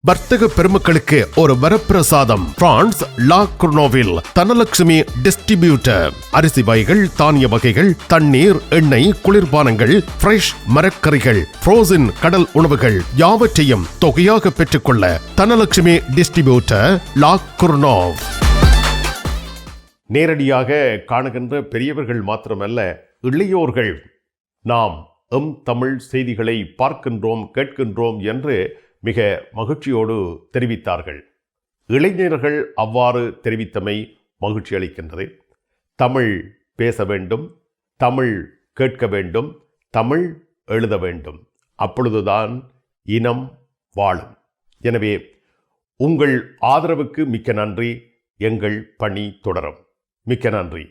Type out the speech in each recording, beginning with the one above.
வர்த்தக பெருமக்களுக்கு ஒரு வரப்பிரசாதம். பிரான்ஸ் லா குர்னோவில் தனலட்சுமி டிஸ்ட்ரிபியூட்டர். அரிசி வகைகள் தானிய வகைகள் தண்ணீர் எண்ணெய் குளிர்பானங்கள் ஃப்ரெஷ் மரக்கறிகள் ஃப்ரோசன் கடல் உணவுகள் யாவற்றையும் தொகையாக பெற்றுக்கொள்ள தனலட்சுமி டிஸ்ட்ரிபியூட்டர் லா குர்னோவ் நேரடியாக காணுகின்ற பெரியவர்கள் மாத்திரமல்ல இளையோர்கள். நாம் எம் தமிழ் செய்திகளை பார்க்கின்றோம் கேட்கின்றோம் என்று மிக மகிழ்ச்சியோடு தெரிவித்தார்கள். இளைஞர்கள் அவ்வாறு தெரிவித்தமை மகிழ்ச்சி அளிக்கின்றது. தமிழ் பேச வேண்டும் தமிழ் கேட்க வேண்டும் தமிழ் எழுத வேண்டும். அப்பொழுதுதான் இனம் வாழும். எனவே உங்கள் ஆதரவுக்கு மிக்க நன்றி. எங்கள் பணி தொடரும். மிக்க நன்றி.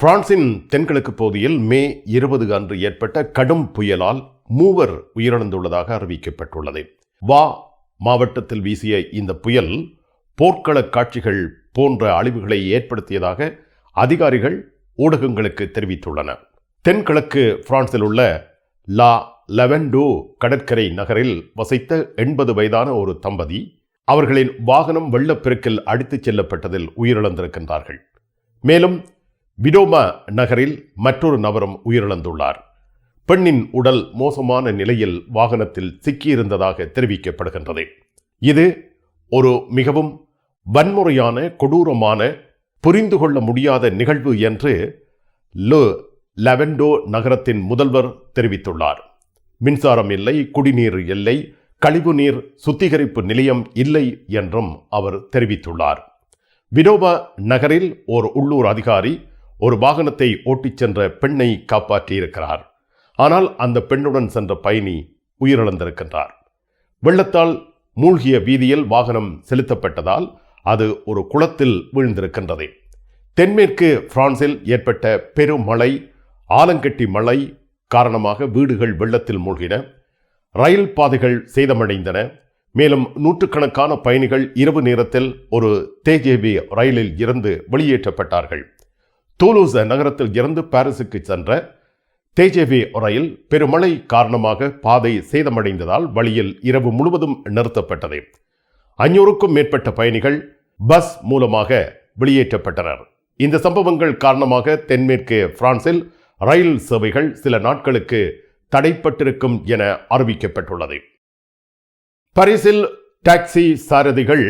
பிரான்சின் தென்கிழக்கு பகுதியில் மே இருபது அன்று ஏற்பட்ட கடும் புயலால் மூவர் உயிரிழந்துள்ளதாக அறிவிக்கப்பட்டுள்ளது. வா மாவட்டத்தில் வீசிய இந்த புயல் போர்க்கள காட்சிகள் போன்ற அழிவுகளை ஏற்படுத்தியதாக அதிகாரிகள் ஊடகங்களுக்கு தெரிவித்துள்ளனர் தென்கிழக்கு பிரான்சில் உள்ள லா லெவன்டோ கடற்கரை நகரில் வசித்த எண்பது வயதான ஒரு தம்பதி அவர்களின் வாகனம் வெள்ளப்பெருக்கில் அடித்துச் செல்லப்பட்டதில் உயிரிழந்திருக்கின்றார்கள். மேலும் விடோமா நகரில் மற்றொரு நபரும் உயிரிழந்துள்ளார். பெண்ணின் உடல் மோசமான நிலையில் வாகனத்தில் சிக்கியிருந்ததாக தெரிவிக்கப்படுகின்றது. இது ஒரு மிகவும் வன்முறையான கொடூரமான புரிந்து கொள்ள முடியாத நிகழ்வு என்று லு லெவெண்டோ நகரத்தின் முதல்வர் தெரிவித்துள்ளார். மின்சாரம் இல்லை குடிநீர் இல்லை கழிவுநீர் சுத்திகரிப்பு நிலையம் இல்லை என்றும் அவர் தெரிவித்துள்ளார். விடோபா நகரில் ஒரு உள்ளூர் அதிகாரி ஒரு வாகனத்தை ஓட்டிச் சென்ற பெண்ணை காப்பாற்றியிருக்கிறார். ஆனால் அந்த பெண்ணுடன் சென்ற பயணி உயிரிழந்திருக்கின்றார். வெள்ளத்தால் மூழ்கிய வீதியில் வாகனம் செலுத்தப்பட்டதால் அது ஒரு குளத்தில் வீழ்ந்திருக்கின்றது. தென்மேற்கு பிரான்சில் ஏற்பட்ட பெருமழை ஆலங்கட்டி மழை காரணமாக வீடுகள் வெள்ளத்தில் மூழ்கின. ரயில் பாதைகள் சேதமடைந்தன. மேலும் நூற்றுக்கணக்கான பயணிகள் இரவு நேரத்தில் ஒரு தேஜேபி ரயிலில் இருந்து வெளியேற்றப்பட்டார்கள். தூலூஸ் நகரத்தில் இருந்து பாரிஸுக்கு சென்ற தேஜேவி ரயில் பெருமழை காரணமாக பாதை சேதமடைந்ததால் வழியில் இரவு முழுவதும் நிறுத்தப்பட்டது. ஐநூறுக்கும் மேற்பட்ட பயணிகள் பஸ் மூலமாக வெளியேற்றப்பட்டனர். இந்த சம்பவங்கள் காரணமாக தென்மேற்கு பிரான்சில் ரயில் சேவைகள் சில நாட்களுக்கு தடைப்பட்டிருக்கும் என அறிவிக்கப்பட்டுள்ளது. பரிசில் டாக்ஸி சாரதிகள்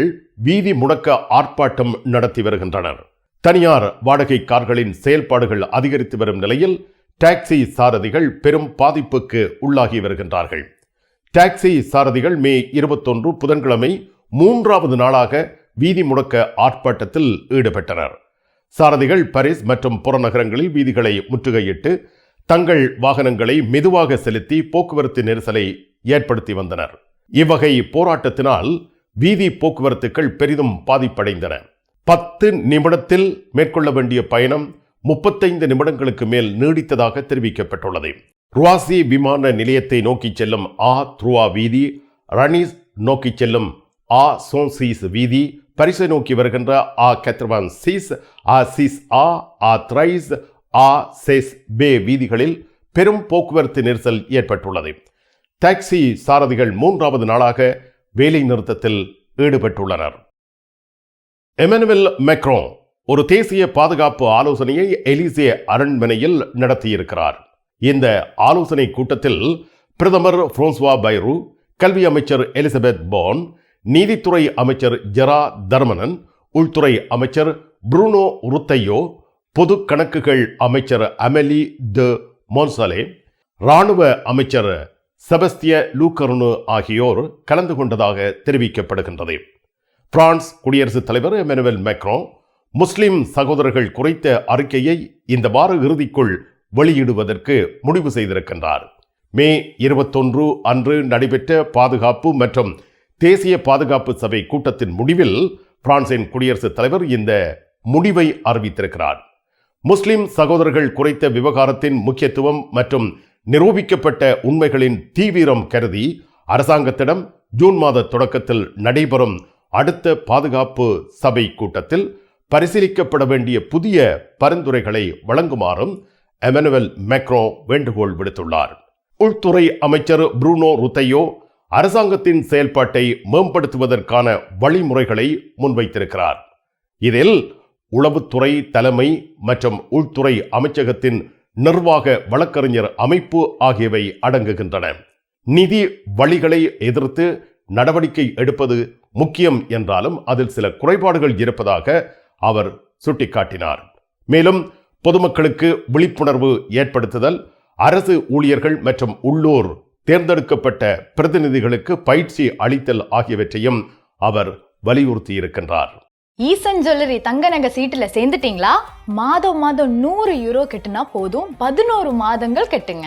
வீதி முடக்க ஆர்ப்பாட்டம் நடத்தி வருகின்றனர். தனியார் வாடகை கார்களின் செயல்பாடுகள் அதிகரித்து வரும் நிலையில் டாக்ஸி சாரதிகள் பெரும் பாதிப்புக்கு உள்ளாகி வருகின்றார்கள். டாக்ஸி சாரதிகள் மே இருபத்தொன்று புதன்கிழமை மூன்றாவது நாளாக வீதி முடக்க ஆர்ப்பாட்டத்தில் ஈடுபட்டனர். சாரதிகள் பாரிஸ் மற்றும் புறநகரங்களில் வீதிகளை முற்றுகையிட்டு தங்கள் வாகனங்களை மெதுவாக செலுத்தி போக்குவரத்து நெரிசலை ஏற்படுத்தி வந்தனர். இவ்வகை போராட்டத்தினால் வீதி போக்குவரத்துக்கள் பெரிதும் பாதிப்படைந்தன. பத்து நிமிடத்தில் மேற்கொள்ள வேண்டிய பயணம் முப்பத்தைந்து நிமிடங்களுக்கு மேல் நீடித்ததாக தெரிவிக்கப்பட்டுள்ளது. ருவாசி விமான நிலையத்தை நோக்கி செல்லும் ஆ த்ருவா வீதி ரணிஸ் நோக்கி செல்லும் ஆ சோன்சீஸ் வீதி பரிசை நோக்கி வருகின்ற ஆ கத்ரவான் சீஸ் ஆ சீஸ் ஆ ஆ த்ரைஸ் ஆ செஸ் பே வீதிகளில் பெரும் போக்குவரத்து நெரிசல் ஏற்பட்டுள்ளது. டாக்ஸி சாரதிகள் மூன்றாவது நாளாக வேலை நிறுத்தத்தில் ஈடுபட்டுள்ளனர். எமனுவல் மெக்ரோ ஒரு தேசிய பாதுகாப்பு ஆலோசனையை எலிசே அரண்மனையில் நடத்தியிருக்கிறார். இந்த ஆலோசனை கூட்டத்தில் பிரதமர் புரோன்ஸ்வா பைரு கல்வி அமைச்சர் எலிசபெத் போன் நீதித்துறை அமைச்சர் ஜெரா தர்மனன் உள்துறை அமைச்சர் புரூனோ ருத்தையோ பொது கணக்குகள் அமைச்சர் அமெலி த மோன்சாலே ராணுவ அமைச்சர் செபஸ்திய லூக்கர்னு ஆகியோர் கலந்து கொண்டதாக தெரிவிக்கப்படுகின்றது. பிரான்ஸ் குடியரசுத் தலைவர் எமனுவல் மேக்ரோ முஸ்லிம் சகோதரர்கள் குறித்த அறிக்கையை இந்த வார இறுதிக்குள் வெளியிடுவதற்கு முடிவு செய்திருக்கின்றார். மே இருபத்தொன்று அன்று நடைபெற்ற பாதுகாப்பு மற்றும் தேசிய பாதுகாப்பு சபை கூட்டத்தின் முடிவில் பிரான்சின் குடியரசுத் தலைவர் இந்த முடிவை அறிவித்திருக்கிறார். முஸ்லிம் சகோதரர்கள் குறித்த விவகாரத்தின் முக்கியத்துவம் மற்றும் நிரூபிக்கப்பட்ட உண்மைகளின் தீவிரம் கருதி அரசாங்கத்திடம் ஜூன் மாத தொடக்கத்தில் நடைபெறும் அடுத்த பாதுகாப்பு சபை கூட்டத்தில் பரிசீலிக்கப்பட வேண்டிய புதிய பரிந்துரைகளை வழங்குமாறும் எமனுவல் மேக்ரோ வேண்டுகோள் விடுத்துள்ளார். உள்துறை அமைச்சர் புரூனோ ருத்தையோ அரசாங்கத்தின் செயல்பாட்டை மேம்படுத்துவதற்கான வழிமுறைகளை முன்வைத்திருக்கிறார். இதில் உளவுத்துறை தலைமை மற்றும் உள்துறை அமைச்சகத்தின் நிர்வாக வழக்கறிஞர் அமைப்பு ஆகியவை அடங்குகின்றன. நிதி வழிகளை எதிர்த்து நடவடிக்கை எடுப்பது முக்கியம் என்றாலும் அதில் சில குறைபாடுகள் இருப்பதாக அவர் சுட்டிக்காட்டினார். மேலும் பொதுமக்களுக்கு விழிப்புணர்வு ஏற்படுத்துதல் அரசு ஊழியர்கள் மற்றும் உள்ளூர் தேர்ந்தெடுக்கப்பட்ட பிரதிநிதிகளுக்கு பயிற்சி அளித்தல் ஆகியவற்றையும் அவர் வலியுறுத்தியிருக்கின்றார். ஈசன் ஜுவல்லரி தங்க நகை சீட்டுல சேர்ந்துட்டீங்களா? மாதம் மாதம் நூறு யூரோ கட்டுனா போதும் பதினோரு மாதங்கள் கெட்டுங்க.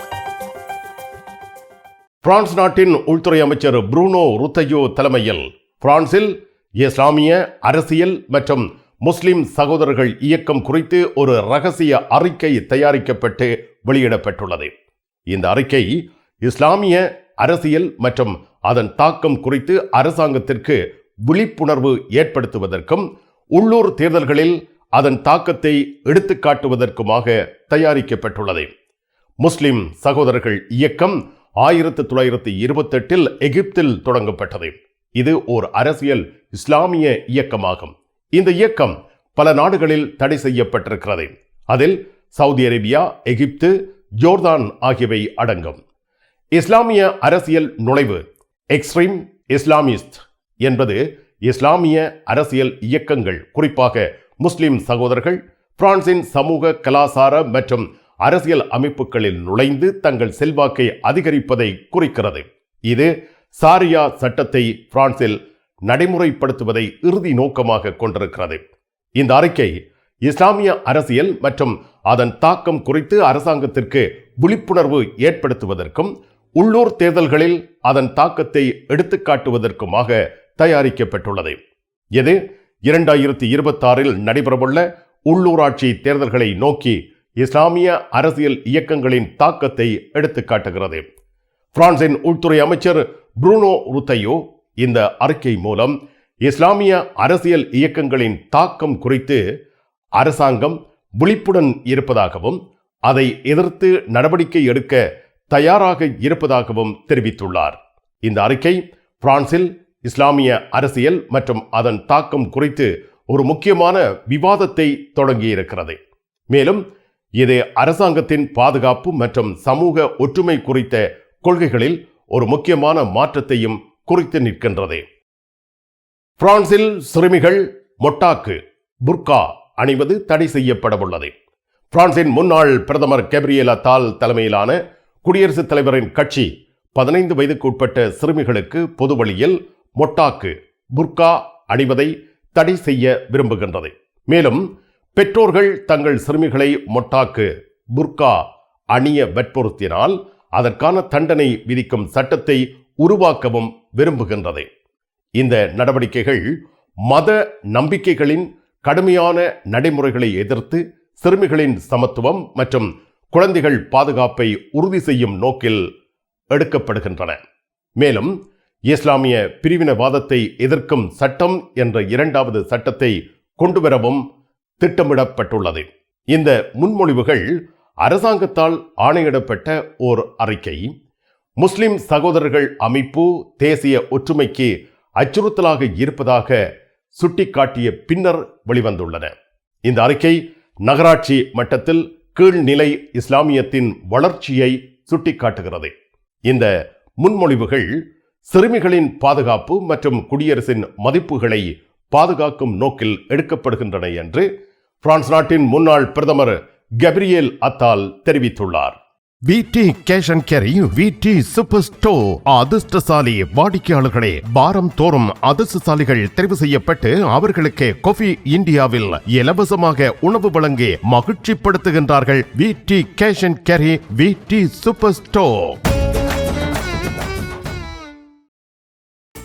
பிரான்ஸ் நாட்டின் உள்துறை அமைச்சர் புரூனோ ருத்தையோ தலைமையில் பிரான்சில் இஸ்லாமிய அரசியல் மற்றும் முஸ்லிம் சகோதரர்கள் இயக்கம் குறித்து ஒரு ரகசிய அறிக்கை தயாரிக்கப்பட்டு வெளியிடப்பட்டுள்ளது. இந்த அறிக்கை இஸ்லாமிய அரசியல் மற்றும் அதன் தாக்கம் குறித்து அரசாங்கத்திற்கு விழிப்புணர்வு ஏற்படுத்துவதற்கும் உள்ளூர் தேர்தல்களில் அதன் தாக்கத்தை எடுத்துக்காட்டுவதற்குமாக தயாரிக்கப்பட்டுள்ளது. முஸ்லிம் சகோதரர்கள் இயக்கம் ஆயிரத்தி தொள்ளாயிரத்தி இருபத்தெட்டில் எகிப்தில் தொடங்கப்பட்டது. இது ஓர் அரசியல் இஸ்லாமிய இயக்கமாகும். இந்த இயக்கம் பல நாடுகளில் தடை செய்யப்பட்டிருக்கிறது. அதில் சவுதி அரேபியா எகிப்து ஜோர்தான் ஆகியவை அடங்கும். இஸ்லாமிய அரசியல் நுழைவு எக்ஸ்ட்ரீம் இஸ்லாமிஸ்ட் என்பது இஸ்லாமிய அரசியல் இயக்கங்கள் குறிப்பாக முஸ்லிம் சகோதரர்கள் பிரான்சின் சமூக கலாசார மற்றும் அரசியல் அமைப்புகளில் நுழைந்து தங்கள் செல்வாக்கை அதிகரிப்பதை குறிக்கிறது. இது சாரியா சட்டத்தை பிரான்சில் நடைமுறைப்படுத்துவதை இறுதி நோக்கமாக கொண்டிருக்கிறது. இந்த அறிக்கை இஸ்லாமிய அரசியல் மற்றும் அதன் தாக்கம் குறித்து அரசாங்கத்திற்கு விழிப்புணர்வு ஏற்படுத்துவதற்கும் உள்ளூர் தேர்தல்களில் அதன் தாக்கத்தை எடுத்துக்காட்டுவதற்குமாக தயாரிக்கப்பட்டுள்ளது. இது இரண்டாயிரத்தி இருபத்தாறில் நடைபெறவுள்ள உள்ளூராட்சி தேர்தல்களை நோக்கி இஸ்லாமிய அரசியல் இயக்கங்களின் தாக்கத்தை எடுத்துக்காட்டுகிறது பிரான்சின் உள்துறை அமைச்சர் புரூனோ ருத்தையோ இந்த அறிக்கை மூலம் இஸ்லாமிய அரசியல் இயக்கங்களின் தாக்கம் குறித்து அரசாங்கம் விழிப்புடன் இருப்பதாகவும் அதை எதிர்த்து நடவடிக்கை எடுக்க தயாராக இருப்பதாகவும் தெரிவித்துள்ளார். இந்த அறிக்கை பிரான்சில் இஸ்லாமிய அரசியல் மற்றும் அதன் தாக்கம் குறித்து ஒரு முக்கியமான விவாதத்தை தொடங்கியிருக்கிறது. மேலும் இது அரசாங்கத்தின் பாதுகாப்பு மற்றும் சமூக ஒற்றுமை குறித்த கொள்கைகளில் ஒரு முக்கியமான மாற்றத்தையும் குறித்து நிற்கின்றது. பிரான்சில் சிறுமிகள் மொட்டாக்கு புர்கா அணிவது தடை செய்யப்படவுள்ளது. பிரான்சின் முன்னாள் பிரதமர் கேப்ரியல் தால் தலைமையிலான குடியரசுத் தலைவரின் கட்சி பதினைந்து வயதுக்கு உட்பட்ட சிறுமிகளுக்கு பொது வழியில் மொட்டாக்கு புர்கா அணிவதை தடை செய்ய விரும்புகின்றது. மேலும் பெற்றோர்கள் தங்கள் சிறுமிகளை மொட்டாக்கு புர்கா அணிய வற்புறுத்தினால் அதற்கான தண்டனை விதிக்கும் சட்டத்தை உருவாக்கவும் விரும்புகின்றது. இந்த நடவடிக்கைகள் மத நம்பிக்கைகளின் கடுமையான நடைமுறைகளை எதிர்த்து சிறுமிகளின் சமத்துவம் மற்றும் குழந்தைகள் பாதுகாப்பை உறுதி செய்யும் நோக்கில் எடுக்கப்படுகின்றன. மேலும் இஸ்லாமிய பிரிவினவாதத்தை எதிர்க்கும் சட்டம் என்ற இரண்டாவது சட்டத்தை கொண்டுவரவும் திட்டமிடப்பட்டுள்ளது. இந்த முன்மொழிவுகள் அரசாங்கத்தால் ஆணையிடப்பட்ட ஓர் அறிக்கை. முஸ்லிம் சகோதரர்கள் அமைப்பு தேசிய ஒற்றுமைக்கு அச்சுறுத்தலாக இருப்பதாக சுட்டிக்காட்டிய பின்னர் வெளிவந்துள்ளன. இந்த அறிக்கை நகராட்சி மட்டத்தில் கீழ்நிலை இஸ்லாமியத்தின் வளர்ச்சியை சுட்டிக்காட்டுகிறது. இந்த முன்மொழிவுகள் சிறுமிகளின் பாதுகாப்பு மற்றும் குடியரசின் மதிப்புகளை பாதுகாக்கும் நோக்கில் எடுக்கப்படுகின்றன என்று பிரான்ஸ் நாட்டின் முன்னாள் பிரதமர் கபிரியேல் அத்தால் தெரிவித்துள்ளார். VT cash and carry VT super store அதிர்ஷ்டசாலி வாடிக்கையாளர்களே வாரம் தோறும் அதிர்ஷ்டசாலிகள் தெரிவு செய்யப்பட்டு அவர்களுக்கு கொஃபி இந்தியாவில் இலவசமாக உணவு வழங்கி மகிழ்ச்சிப்படுத்துகின்றார்கள் VT cash and carry VT super store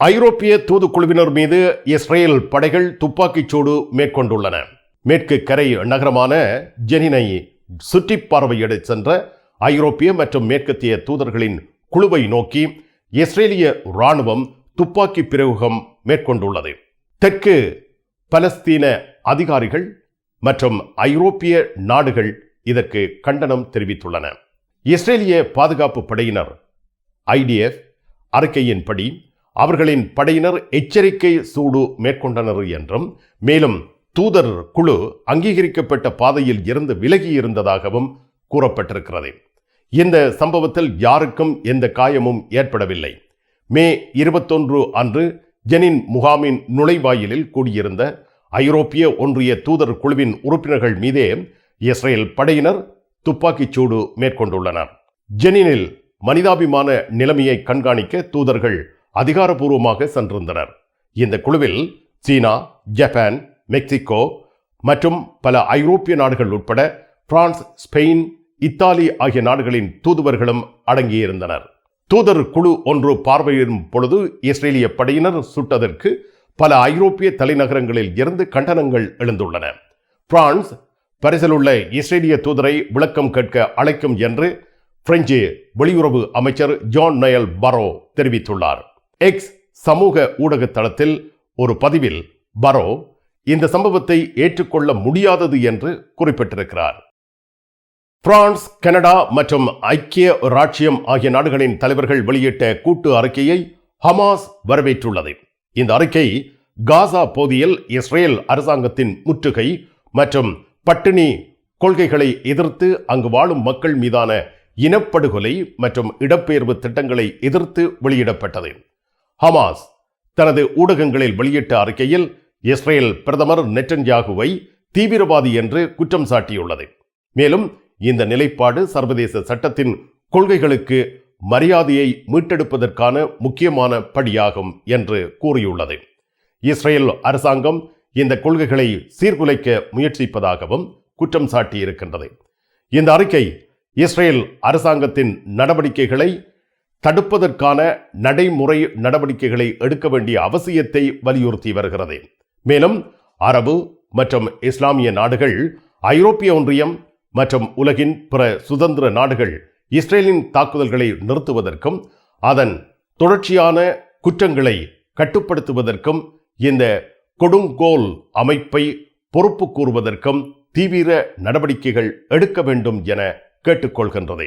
ஐரோப்பிய தூதுக்குழுவினர் மீது இஸ்ரேல் படைகள் துப்பாக்கிச் சூடு மேற்கொண்டுள்ளன. மேற்கு கரை நகரமான ஜெனினை சுற்றி பார்வையிட சென்ற ஐரோப்பிய மற்றும் மேற்கத்திய தூதர்களின் குழுவை நோக்கி இஸ்ரேலிய ராணுவம் துப்பாக்கி பிரயோகம் மேற்கொண்டுள்ளது. தெற்கு பலஸ்தீன அதிகாரிகள் மற்றும் ஐரோப்பிய நாடுகள் இதற்கு கண்டனம் தெரிவித்துள்ளன. இஸ்ரேலிய பாதுகாப்பு படையினர் ஐடிஎஃப் அறிக்கையின்படி அவர்களின் படையினர் எச்சரிக்கை சூடு மேற்கொண்டனர் என்றும் மேலும் தூதர் குழு அங்கீகரிக்கப்பட்ட பாதையில் இருந்து விலகி இருந்ததாகவும் கூறப்பட்டிருக்கிறது. இந்த சம்பவத்தில் யாருக்கும் எந்த காயமும் ஏற்படவில்லை. மே இருபத்தொன்று அன்று ஜெனின் முகாமின் நுழைவாயிலில் கூடியிருந்த ஐரோப்பிய ஒன்றிய தூதர் குழுவின் உறுப்பினர்கள் மீதே இஸ்ரேல் படையினர் துப்பாக்கிச் சூடு மேற்கொண்டுள்ளனர். ஜெனினில் மனிதாபிமான நிலைமையை கண்காணிக்க தூதர்கள் அதிகாரப்பூர்வமாக சென்றிருந்தனர். இந்த குழுவில் சீனா ஜப்பான் மெக்சிகோ மற்றும் பல ஐரோப்பிய நாடுகள் உட்பட பிரான்ஸ் ஸ்பெயின் இத்தாலி ஆகிய நாடுகளின் தூதுவர்களும் அடங்கியிருந்தனர். தூதர் குழு ஒன்று பார்வையிடும் பொழுது இஸ்ரேலிய படையினர் சுட்டதற்கு பல ஐரோப்பிய தலைநகரங்களில் இருந்து கண்டனங்கள் எழுந்துள்ளன. பிரான்ஸ் பரிசிலுள்ள இஸ்ரேலிய தூதரை விளக்கம் கேட்க அழைக்கும் என்று பிரெஞ்சு வெளியுறவு அமைச்சர் ஜான் நயல் பரோ தெரிவித்துள்ளார். எக்ஸ் சமூக ஊடக தளத்தில் ஒரு பதிவில் பரோ இந்த சம்பவத்தை ஏற்றுக்கொள்ள முடியாதது என்று குறிப்பிட்டிருக்கிறார். பிரான்ஸ் கனடா மற்றும் ஐக்கிய ராச்சியம் ஆகிய நாடுகளின் தலைவர்கள் வெளியிட்ட கூட்டு அறிக்கையை ஹமாஸ் வரவேற்றுள்ளது. இந்த அறிக்கை காசா போதியில் இஸ்ரேல் அரசாங்கத்தின் முற்றுகை மற்றும் பட்டினி கொள்கைகளை எதிர்த்து அங்கு வாழும் மக்கள் மீதான இனப்படுகொலை மற்றும் இடப்பெயர்வு திட்டங்களை எதிர்த்து வெளியிடப்பட்டது. ஹமாஸ் தனது ஊடகங்களில் வெளியிட்ட அறிக்கையில் இஸ்ரேல் பிரதமர் நெட்டன்யாகுவை தீவிரவாதி என்று குற்றம் சாட்டியுள்ளது. மேலும் இந்த நிலைப்பாடு சர்வதேச சட்டத்தின் கொள்கைகளுக்கு மரியாதையை மீட்டெடுப்பதற்கான முக்கியமான படியாகும் என்று கூறியுள்ளது. இஸ்ரேல் அரசாங்கம் இந்த கொள்கைகளை சீர்குலைக்க முயற்சிப்பதாகவும் குற்றம் சாட்டியிருக்கின்றது. இந்த அறிக்கை இஸ்ரேல் அரசாங்கத்தின் நடவடிக்கைகளை தடுப்பதற்கான நடைமுறை நடவடிக்கைகளை எடுக்க வேண்டிய அவசியத்தை வலியுறுத்தி வருகிறது. மேலும் அரபு மற்றும் இஸ்லாமிய நாடுகள் ஐரோப்பிய ஒன்றியம் மற்றும் உலகின் பிற சுதந்திர நாடுகள் இஸ்ரேலின் தாக்குதல்களை நிறுத்துவதற்கும் அதன் தொடர்ச்சியான குற்றங்களை கட்டுப்படுத்துவதற்கும் இந்த கொடுங்கோல் அமைப்பை பொறுப்பு கூறுவதற்கும் தீவிர நடவடிக்கைகள் எடுக்க வேண்டும் என கேட்டுக்கொள்கின்றது.